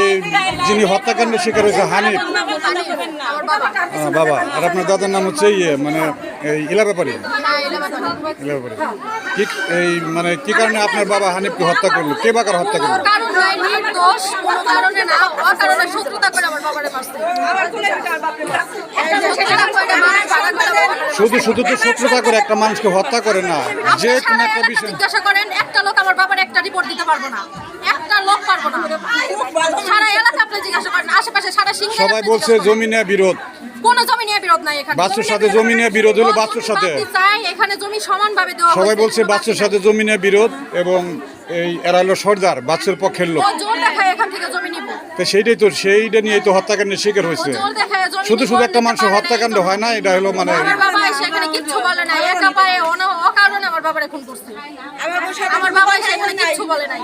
এই যিনি হত্যাকাণ্ডের শিকার হয়েছে হানিফ। বাবা আর আপনার দাদার নাম হচ্ছে ইয়ে মানে এই ইলা ব্যাপারী ইলা ব্যাপারী কি এই মানে কি কারণে আপনার বাবা হানিফকে হত্যা করল? কে বাকার হত্যা করল? কারণ নাই নির্দোষ কোনো কারণে না অকারণে শত্রুতা করে আমার বাবারে মারছে। একটা শত্রুতা করে মানুষ ভাড়া করে আমার বাবারে শুধু শুধু তো শত্রুতা করে একটা মানুষকে হত্যা করে না। যে কোনো একটা বিষয় জিজ্ঞাসা করেন একটা লোক আমার বাবার একটা রিপোর্ট দিতে পারব না। একটা লোক পারব না। সারা এলাকা আপনি জিজ্ঞাসা করেন আশেপাশে সারা সিংহ সবাই বলছে জমি নিয়ে বিরোধ। কোন জমি নিয়ে বিরোধ নাই এখানে। বাচ্চার সাথে জমি নিয়ে বিরোধ হলো সাথে। চাই এখানে জমি সমানভাবে দেওয়া সবাই বলছে সাথে জমি নিয়ে বিরোধ এবং এই এরা হলো সর্দার বাচ্চার পক্ষের লোক। তো সেইটাই তো সেইটা নিয়েই তো হত্যাকাণ্ডের শিকার হয়েছে। শুধু শুধু একটা মানুষের হত্যাকাণ্ড হয় না এটা হলো মানে আমার এখন করছে আমার বাবা সেখানে কিছু বলে নাই